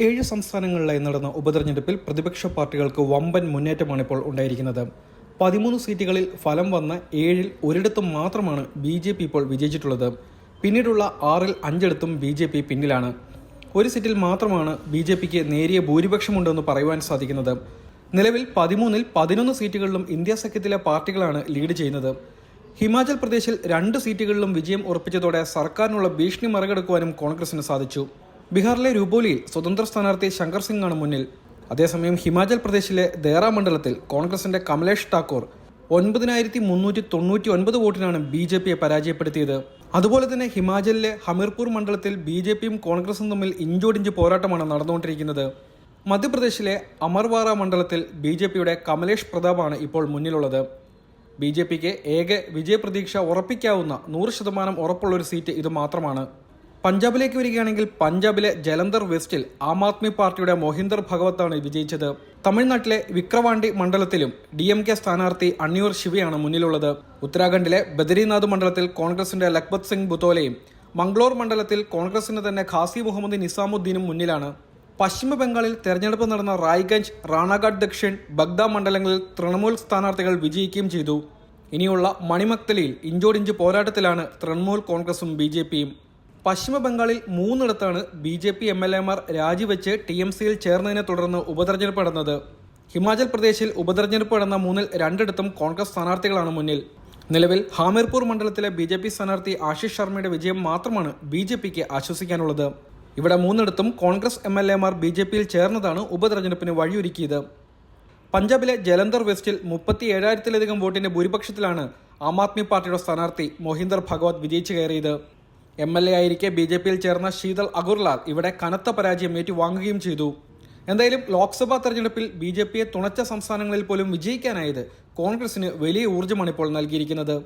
ഏഴ് സംസ്ഥാനങ്ങളിലായി നടന്ന ഉപതെരഞ്ഞെടുപ്പിൽ പ്രതിപക്ഷ പാർട്ടികൾക്ക് വമ്പൻ മുന്നേറ്റമാണ് ഇപ്പോൾ ഉണ്ടായിരിക്കുന്നത്. പതിമൂന്ന് സീറ്റുകളിൽ ഫലം വന്ന ഏഴിൽ ഒരിടത്തും മാത്രമാണ് ബി ജെ പി ഇപ്പോൾ വിജയിച്ചിട്ടുള്ളത്. പിന്നീടുള്ള ആറിൽ അഞ്ചിടത്തും ബി ജെ പി പിന്നിലാണ്. ഒരു സീറ്റിൽ മാത്രമാണ് ബി ജെ പിക്ക് നേരിയ ഭൂരിപക്ഷമുണ്ടെന്ന് പറയുവാൻ സാധിക്കുന്നത്. നിലവിൽ പതിമൂന്നിൽ പതിനൊന്ന് സീറ്റുകളിലും ഇന്ത്യ സഖ്യത്തിലെ പാർട്ടികളാണ് ലീഡ് ചെയ്യുന്നത്. ഹിമാചൽ പ്രദേശിൽ രണ്ട് സീറ്റുകളിലും വിജയം ഉറപ്പിച്ചതോടെ സർക്കാരിനുള്ള ഭീഷണി മറികടക്കുവാനും കോൺഗ്രസിന് സാധിച്ചു. ബീഹാറിലെ രൂപോലിയിൽ സ്വതന്ത്ര സ്ഥാനാർത്ഥി ശങ്കർ സിംഗ് ആണ് മുന്നിൽ. അതേസമയം ഹിമാചൽ പ്രദേശിലെ ദേറ മണ്ഡലത്തിൽ കോൺഗ്രസിന്റെ കമലേഷ് ഠാക്കൂർ ഒൻപതിനായിരത്തി മുന്നൂറ്റി തൊണ്ണൂറ്റി ഒൻപത് വോട്ടിനാണ് ബി ജെ പിയെ പരാജയപ്പെടുത്തിയത്. അതുപോലെ തന്നെ ഹിമാചലിലെ ഹമീർപൂർ മണ്ഡലത്തിൽ ബി ജെ പിയും കോൺഗ്രസും തമ്മിൽ ഇഞ്ചോടിഞ്ച് പോരാട്ടമാണ് നടന്നുകൊണ്ടിരിക്കുന്നത്. മധ്യപ്രദേശിലെ അമർവാറ മണ്ഡലത്തിൽ ബി ജെ പിയുടെ കമലേഷ് പ്രതാപാണ് ഇപ്പോൾ മുന്നിലുള്ളത്. ബി ജെ പിക്ക് ഏക വിജയപ്രതീക്ഷ ഉറപ്പിക്കാവുന്ന നൂറ് ശതമാനം ഉറപ്പുള്ള ഒരു സീറ്റ് ഇത് മാത്രമാണ് പഞ്ചാബിലേക്ക് വരികയാണെങ്കിൽ പഞ്ചാബിലെ ജലന്ധർ വെസ്റ്റിൽ ആം ആദ്മി പാർട്ടിയുടെ മോഹിന്ദർ ഭഗവത്താണ് വിജയിച്ചത്. തമിഴ്നാട്ടിലെ വിക്രവാണ്ടി മണ്ഡലത്തിലും ഡി എം കെ സ്ഥാനാർത്ഥി അണ്ണിയൂർ ശിവയാണ് മുന്നിലുള്ളത്. ഉത്തരാഖണ്ഡിലെ ബദരീനാഥ് മണ്ഡലത്തിൽ കോൺഗ്രസിന്റെ ലഖ്പത് സിംഗ് ബുത്തോലയും മംഗ്ലോർ മണ്ഡലത്തിൽ കോൺഗ്രസിന് തന്നെ ഖാസി മുഹമ്മദ് നിസാമുദ്ദീനും മുന്നിലാണ്. പശ്ചിമ ബംഗാളിൽ തെരഞ്ഞെടുപ്പ് നടന്ന റായ്ഗഞ്ച് റാണാഘാട്ട് ദക്ഷിൺ ബഗ്ദ മണ്ഡലങ്ങളിൽ തൃണമൂൽ സ്ഥാനാർത്ഥികൾ വിജയിക്കുകയും ചെയ്തു. ഇനിയുള്ള മണിമക്തലിയിൽ ഇഞ്ചോടിഞ്ച് പോരാട്ടത്തിലാണ് തൃണമൂൽ കോൺഗ്രസും ബി പശ്ചിമ ബംഗാളിൽ മൂന്നിടത്താണ് B J P M L എമാർ രാജിവെച്ച് ടി എം സിയിൽ ചേർന്നതിനെ തുടർന്ന് ഉപതെരഞ്ഞെടുപ്പ് നടന്നത് ഹിമാചൽ പ്രദേശിൽ ഉപതെരഞ്ഞെടുപ്പ് നടന്ന മൂന്നിൽ രണ്ടിടത്തും കോൺഗ്രസ് സ്ഥാനാർത്ഥികളാണ് മുന്നിൽ. നിലവിൽ ഹാമിർപൂർ മണ്ഡലത്തിലെ ബി ജെ പി സ്ഥാനാർത്ഥി ആശിഷ് ശർമ്മയുടെ വിജയം മാത്രമാണ് ബി ജെ പിക്ക് ആശ്വസിക്കാനുള്ളത്. ഇവിടെ മൂന്നിടത്തും കോൺഗ്രസ് എം എൽ എമാർ ബി ജെ പിയിൽ ചേർന്നതാണ് ഉപതെരഞ്ഞെടുപ്പിന് വഴിയൊരുക്കിയത്. പഞ്ചാബിലെ ജലന്ധർ വെസ്റ്റിൽ മുപ്പത്തി ഏഴായിരത്തിലധികം വോട്ടിന്റെ ഭൂരിപക്ഷത്തിലാണ് ആം ആദ്മി പാർട്ടിയുടെ സ്ഥാനാർത്ഥി മോഹിന്ദർ ഭഗവത് വിജയിച്ചു കയറിയത്. എം എൽ എ ആയിരിക്കെ ബി ജെ പിയിൽ ചേർന്ന ശീതൾ അഗുർലാൽ ഇവിടെ കനത്ത പരാജയം ഏറ്റുവാങ്ങുകയും ചെയ്തു. എന്തായാലും ലോക്സഭാ തെരഞ്ഞെടുപ്പിൽ ബി ജെ പിയെ തുണച്ച സംസ്ഥാനങ്ങളിൽ പോലും വിജയിക്കാനായത് കോൺഗ്രസിന് വലിയ ഊർജമാണ് ഇപ്പോൾ നൽകിയിരിക്കുന്നത്.